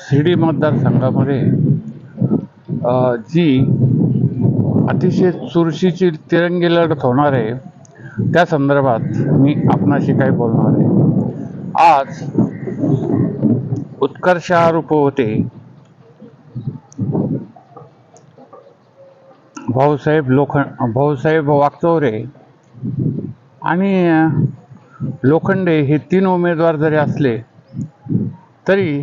शिर्डी मतदारसंघामध्ये जी अतिशय चुरशीची तिरंगी लढत होणार आहे त्या संदर्भात मी आपणाशी काही बोलणार आहे. आज उत्कर्ष आरोप होते. भाऊसाहेब लोखंड भाऊसाहेब वागचौरे आणि लोखंडे हे तीन उमेदवार जरी असले तरी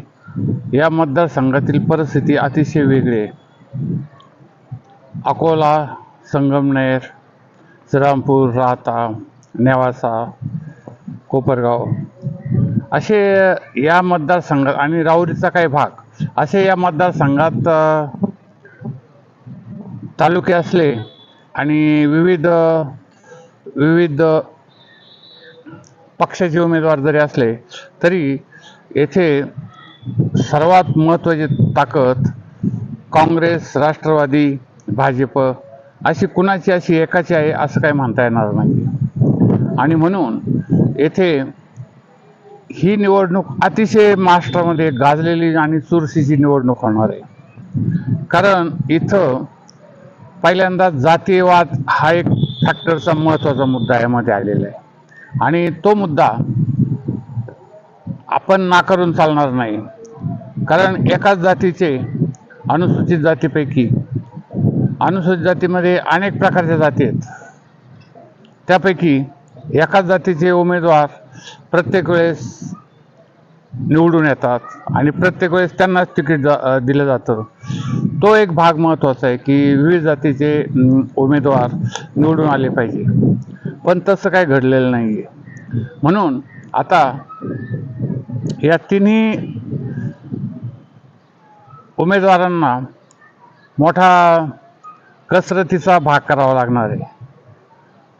या मतदारसंघातील परिस्थिती अतिशय वेगळी आहे. अकोला संगमनेर श्रीरामपूर राहता नेवासा कोपरगाव असे या मतदारसंघात आणि राऊरीचा काही भाग असे या मतदारसंघात तालुके असले आणि विविध विविध पक्षाचे उमेदवार जरी असले तरी येथे सर्वात महत्त्वाची ताकद काँग्रेस राष्ट्रवादी भाजप अशी कुणाची अशी एकाची आहे असं काही म्हणता येणार नाही. आणि म्हणून येथे ही निवडणूक अतिशय महाराष्ट्रामध्ये गाजलेली आणि चुरशीची निवडणूक होणार आहे. कारण इथं पहिल्यांदा जातीयवाद हा एक फॅक्टरचा महत्त्वाचा मुद्दा यामध्ये आलेला आहे. आणि तो मुद्दा आपण नाकारून चालणार नाही. कारण एकाच जातीचे अनुसूचित जातीपैकी अनुसूचित जातीमध्ये अनेक प्रकारच्या जाती आहेत. त्यापैकी एकाच जातीचे उमेदवार प्रत्येक वेळेस निवडून येतात आणि प्रत्येक वेळेस त्यांनाच तिकीट जा दिलं जातं. तो एक भाग महत्त्वाचा आहे की विविध जातीचे उमेदवार निवडून आले पाहिजे. पण तसं काय घडलेलं नाही आहे म्हणून आता या तिन्ही उमेदवारांना मोठा कसरतीचा भाग करावा लागणार आहे.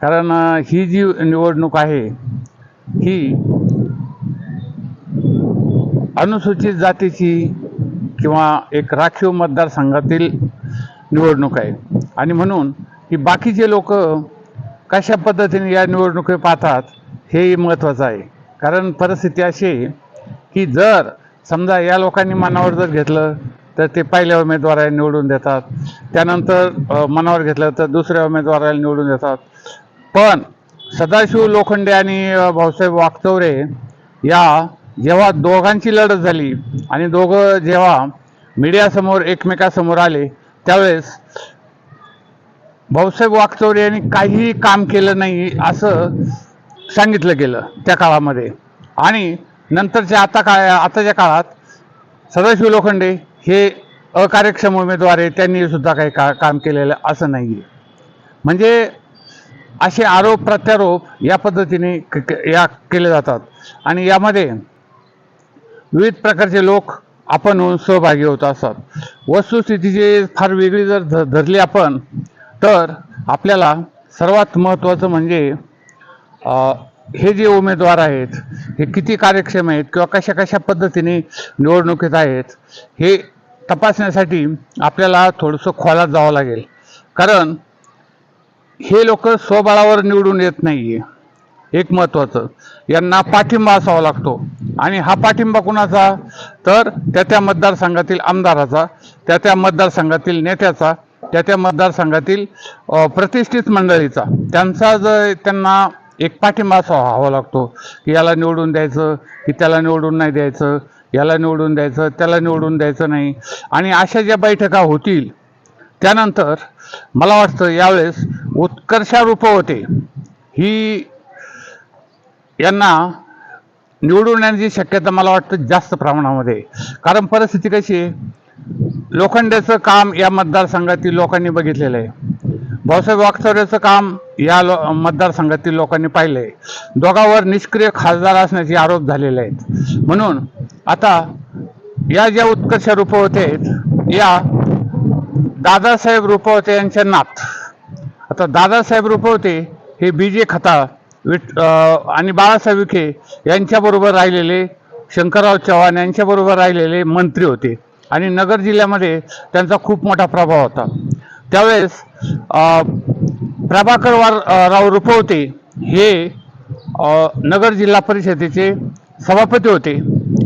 कारण ही जी निवडणूक आहे ही अनुसूचित जातीची किंवा एक राखीव मतदारसंघातील निवडणूक आहे. आणि म्हणून की बाकीचे लोक कशा पद्धतीने या निवडणुकी पाहतात हेही महत्त्वाचं आहे. कारण परिस्थिती अशी आहे की जर समजा या लोकांनी मनावर जर घेतलं तर ते पहिल्या उमेदवाराला निवडून देतात. त्यानंतर मनावर घेतलं तर दुसऱ्या उमेदवाराला निवडून देतात. पण सदाशिव लोखंडे आणि भाऊसाहेब वागचौरे या जेव्हा दोघांची लढत झाली आणि दोघं जेव्हा मीडियासमोर एकमेकासमोर आले त्यावेळेस भाऊसाहेब वागचौरे यांनी काहीही काम केलं नाही असं सांगितलं गेलं त्या काळामध्ये. आणि नंतरच्या आता काय आताच्या काळात सदाशिव लोखंडे हे अकार्यक्षम उमेदवार आहे त्यांनी सुद्धा काही का काम केलेलं असं नाही आहे म्हणजे असे आरोप प्रत्यारोप या पद्धतीने या केले जातात. आणि यामध्ये विविध प्रकारचे लोक आपण होऊन सहभागी होत असतात. वस्तुस्थितीची फार वेगळी जर ध धरली आपण तर आपल्याला सर्वात महत्त्वाचं म्हणजे हे जे उमेदवार आहेत हे किती कार्यक्षम आहेत किंवा कशा कशा पद्धतीने निवडणुकीत आहेत हे तपासण्यासाठी आपल्याला थोडंसं खोलात जावं लागेल. कारण हे लोक स्वबळावर निवडून येत नाही आहे एक महत्त्वाचं यांना पाठिंबा असावा लागतो. आणि हा पाठिंबा कुणाचा? तर त्या त्या मतदारसंघातील आमदाराचा त्या त्या मतदारसंघातील नेत्याचा त्या त्या मतदारसंघातील प्रतिष्ठित मंडळीचा. त्यांचा जर त्यांना एक पाठिंबा असा हवा लागतो की याला निवडून द्यायचं की त्याला निवडून नाही द्यायचं याला निवडून द्यायचं त्याला निवडून द्यायचं नाही. आणि अशा ज्या बैठका होतील त्यानंतर मला वाटतं यावेळेस उत्कर्षारूप होते ही यांना निवडून येण्याची शक्यता मला वाटतं जास्त प्रमाणामध्ये कारण परिस्थिती कशी आहे? लोखंडेचं काम या मतदारसंघातील लोकांनी बघितलेलं आहे. भाऊसाहेब वागचौऱ्याचं काम या लो मतदारसंघातील लोकांनी पाहिलं आहे दोघांवर निष्क्रिय खासदार असण्याचे आरोप झालेले आहेत. म्हणून आता या ज्या उत्कर्ष रूपवते आहेत या दादासाहेब रुपवते यांच्या नात. आता दादासाहेब रुपवते हे बी जे खता विट आणि बाळासाहेब विखे यांच्याबरोबर राहिलेले शंकरराव चव्हाण यांच्याबरोबर राहिलेले मंत्री होते. आणि नगर जिल्ह्यामध्ये त्यांचा खूप मोठा प्रभाव होता. त्यावेळेस प्रभाकरवार प्रभाकर वार राव रुपवते हे नगर जिल्हा परिषदेचे सभापती होते.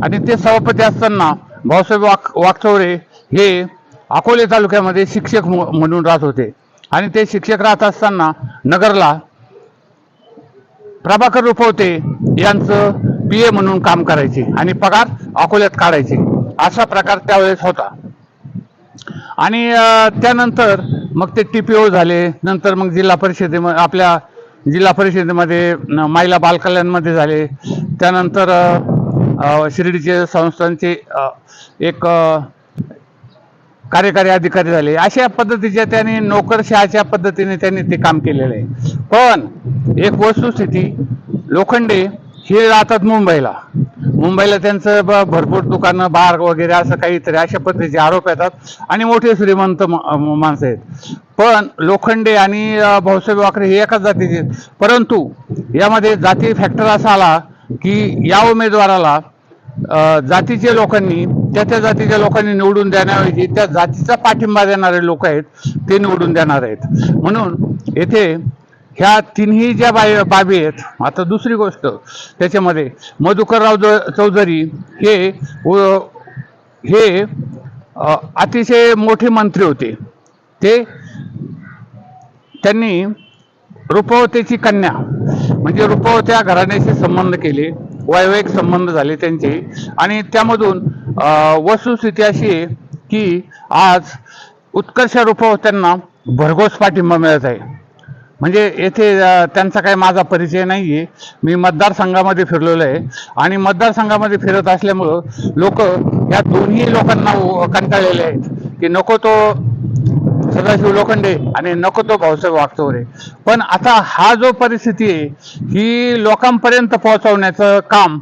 आणि ते सभापती असताना भाऊसाहेब वाक वाकचौरे हे अकोले तालुक्यामध्ये शिक्षक म्हणून राहत होते. आणि ते शिक्षक राहत असताना नगरला प्रभाकर रुपवते यांचं पी ए म्हणून काम करायचे आणि पगार अकोल्यात काढायचे. असा प्रकार त्यावेळेस होता. आणि त्यानंतर मग ते टी पी ओ झाले नंतर मग जिल्हा परिषदेमध्ये आपल्या जिल्हा परिषदेमध्ये महिला बालकल्याणमध्ये झाले. त्यानंतर शिर्डीचे संस्थांचे एक कार्यकारी अधिकारी झाले. अशा पद्धतीच्या त्यांनी नोकरशहाच्या पद्धतीने त्यांनी ते काम केलेलं आहे. पण एक वस्तुस्थिती लोखंडे हे राहतात मुंबईला. मुंबईला त्यांचं ब- भरपूर दुकानं बार वगैरे असं काहीतरी अशा पद्धतीचे आरोप येतात. आणि मोठे श्रीमंत माणसं आहेत. पण लोखंडे आणि भाऊसाहेब वाकरे हे एकाच जातीचे आहेत. परंतु यामध्ये जाती फॅक्टर असा आला की या उमेदवाराला जातीच्या लोकांनी त्या त्या जातीच्या लोकांनी निवडून देण्याऐवजी त्या जातीचा पाठिंबा देणारे लोक आहेत ते निवडून देणार आहेत. म्हणून येथे ह्या तिन्ही ज्या बाय बाबी आहेत आता दुसरी गोष्ट त्याच्यामध्ये मधुकरराव ज- चौधरी हे हे अतिशय मोठे मंत्री होते. ते त्यांनी रुपवतेची कन्या म्हणजे रुपवत्या घराण्याशी संबंध केले वैवाहिक संबंध झाले त्यांचे आणि त्यामधून वस्तुस्थिती अशी आहे की आज उत्कर्ष रुपवत्यांना भरघोस पाठिंबा मिळत आहे. म्हणजे येथे त्यांचा काही माझा परिचय नाही आहे मी मतदारसंघामध्ये फिरलेलो आहे. आणि मतदारसंघामध्ये फिरत असल्यामुळं लोक या दोन्ही लोकांना कंटाळलेले आहेत. की नको तो सदाशिव लोखंडे आणि नको तो भाऊसाहेब वागचौरे. पण आता हा जो परिस्थिती आहे ही लोकांपर्यंत पोहोचवण्याचं काम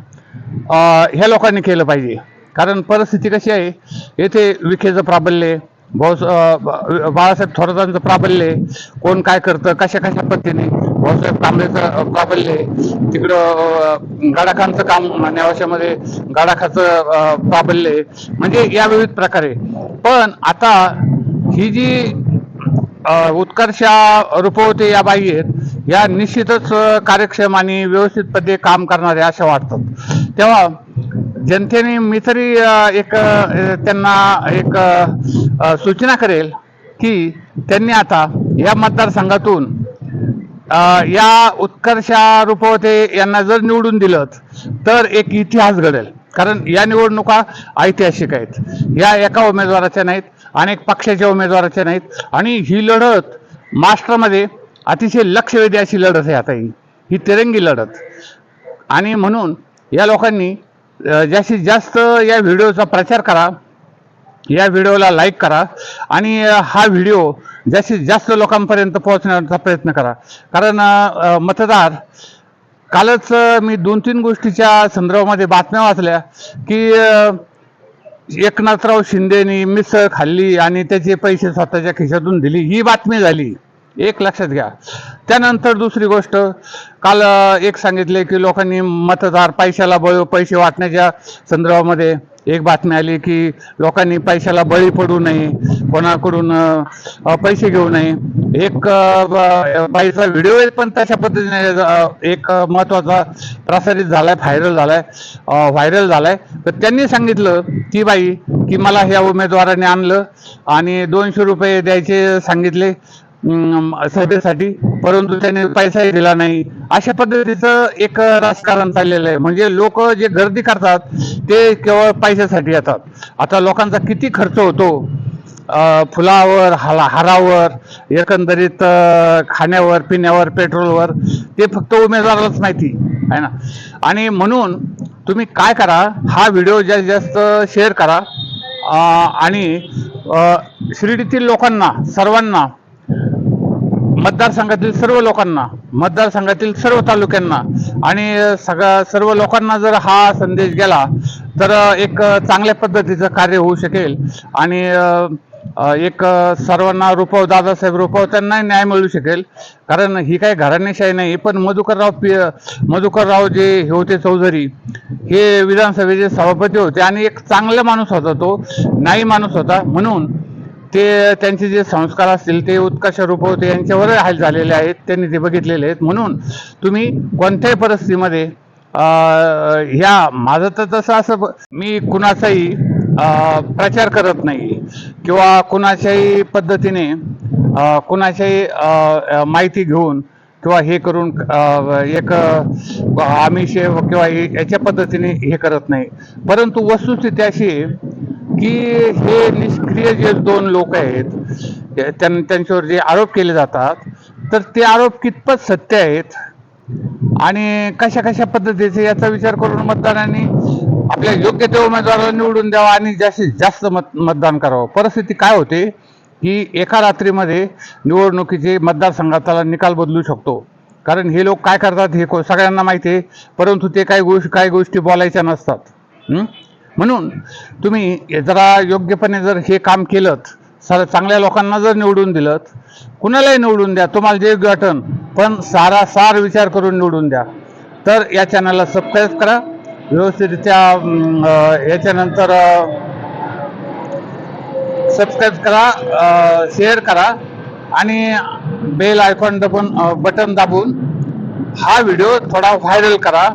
ह्या लोकांनी केलं पाहिजे. कारण परिस्थिती कशी आहे येथे विखेचं प्राबल्य आहे, भाऊ बाळासाहेब थोरातांचं प्राबल्य कोण काय करतं कशा कशा पद्धतीने? भाऊसाहेब कांबळेचं प्राबल्य तिकडं गाडाखांचं काम नेवाशामध्ये गाडाखाचं प्राबल्य म्हणजे या विविध प्रकारे. पण आता ही जी उत्कर्षा रुपवते या बाई आहेत या निश्चितच कार्यक्षम आणि व्यवस्थितपणे काम करणारे अशा वाटतात. तेव्हा जनतेने मी तरी एक त्यांना एक सूचना करेल की त्यांनी आता या मतदारसंघातून या उत्कर्षा रूपवते यांना जर निवडून दिलं तर एक इतिहास घडेल. कारण या निवडणुका ऐतिहासिक आहेत. या एका उमेदवाराच्या नाहीत अनेक पक्षाच्या उमेदवाराच्या नाहीत. आणि ही लढत महाराष्ट्रामध्ये अतिशय लक्षवेधी अशी लढत आहे आता ही. ही तिरंगी लढत. आणि म्हणून या लोकांनी जास्तीत जास्त या व्हिडिओचा प्रचार करा या व्हिडिओला लाईक करा आणि हा व्हिडिओ जास्तीत जास्त लोकांपर्यंत पोहोचण्याचा प्रयत्न करा. कारण मतदार कालच मी दोन तीन गोष्टीच्या संदर्भामध्ये बातम्या वाचल्या की एकनाथराव शिंदेनी मिसळ खाल्ली आणि त्याचे पैसे स्वतःच्या खिशातून दिली. ही बातमी झाली. एक लक्षात घ्या. त्यानंतर दुसरी गोष्ट काल एक सांगितले की लोकांनी मतदार पैशाला बळ पैसे वाटण्याच्या संदर्भामध्ये एक बातमी आली की लोकांनी पैशाला बळी पडू नये कोणाकडून पैसे घेऊ नये. एक बाईचा व्हिडिओ पण तशा पद्धतीने एक महत्त्वाचा प्रसारित झालाय व्हायरल झालाय व्हायरल झालाय. तर त्यांनी सांगितलं की बाई की मला ह्या उमेदवाराने आणलं आणि दोनशे रुपये द्यायचे सांगितले. सभेसाठी परंतु त्याने पैसाही दिला नाही. अशा पद्धतीचं एक राजकारण चाललेलं आहे. म्हणजे लोक जे गर्दी करतात ते केवळ पैशासाठी येतात. आता लोकांचा किती खर्च होतो? फुलावर हाला हारावर एकंदरीत खाण्यावर पिण्यावर पेट्रोलवर ते फक्त उमेदवारालाच माहिती आहे ना? आणि म्हणून तुम्ही काय करा? हा व्हिडिओ जास्तीत जास्त शेअर करा. आणि शिर्डीतील लोकांना सर्वांना मतदारसंघातील सर्व लोकांना मतदारसंघातील सर्व तालुक्यांना आणि सगळ्या सर्व लोकांना जर हा संदेश गेला तर एक चांगल्या पद्धतीचं कार्य होऊ शकेल. आणि एक सर्वांना रुपव दादासाहेब रुपव त्यांना न्याय मिळू शकेल. कारण ही काही घराणेशाही नाही पण मधुकरराव पि मधुकरराव जे हे होते चौधरी हे विधानसभेचे सभापती होते आणि एक चांगला माणूस होता तो नाही माणूस होता. म्हणून ते त्यांचे जे संस्कार असतील ते उत्कर्ष रूपवते यांच्यावर हाल झालेले आहेत त्यांनी ते बघितलेले आहेत. म्हणून तुम्ही कोणत्याही परिस्थितीमध्ये ह्या माझं तर तसं असं मी कुणाचाही अं, प्रचार करत नाही. किंवा कुणाच्याही पद्धतीने कुणाच्याही माहिती घेऊन किंवा हे करून एक आमिषे किंवा याच्या पद्धतीने हे करत नाही. परंतु वस्तुस्थिती अशी की हे निष्क्रिय जे दोन लोक आहेत त्यां- त्यांच्यावर जे आरोप केले जातात तर ते आरोप कितपत सत्य आहेत? आणि कशा कशा पद्धतीचे याचा विचार करून मतदारांनी आपल्या योग्य त्या उमेदवाराला निवडून द्यावा आणि जास्तीत जास्त मत मतदान करावं? परिस्थिती काय होते की एका रात्रीमध्ये निवडणुकीचे मतदारसंघाचा निकाल बदलू शकतो. कारण हे लोक काय करतात हे को- सगळ्यांना माहिती आहे परंतु ते काही गोष्टी काही गोष्टी बोलायच्या नसतात. म्हणून तुम्ही जरा योग्यपणे जर हे काम केलं सर चांगल्या लोकांना जर निवडून दिलं कुणालाही निवडून द्या तुम्हाला जे वाटन पण सारा सार विचार करून निवडून द्या. तर या चॅनलला सबस्क्राईब करा. व्यवस्थितरित्या याच्यानंतर सबस्क्राईब करा शेअर करा आणि बेल आयकॉन दाबून बटन दाबून हा व्हिडिओ थोडा व्हायरल करा.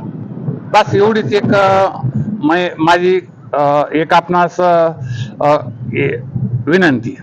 बस एवढीच एक माझी एक आपणास अं, अं, विनंती.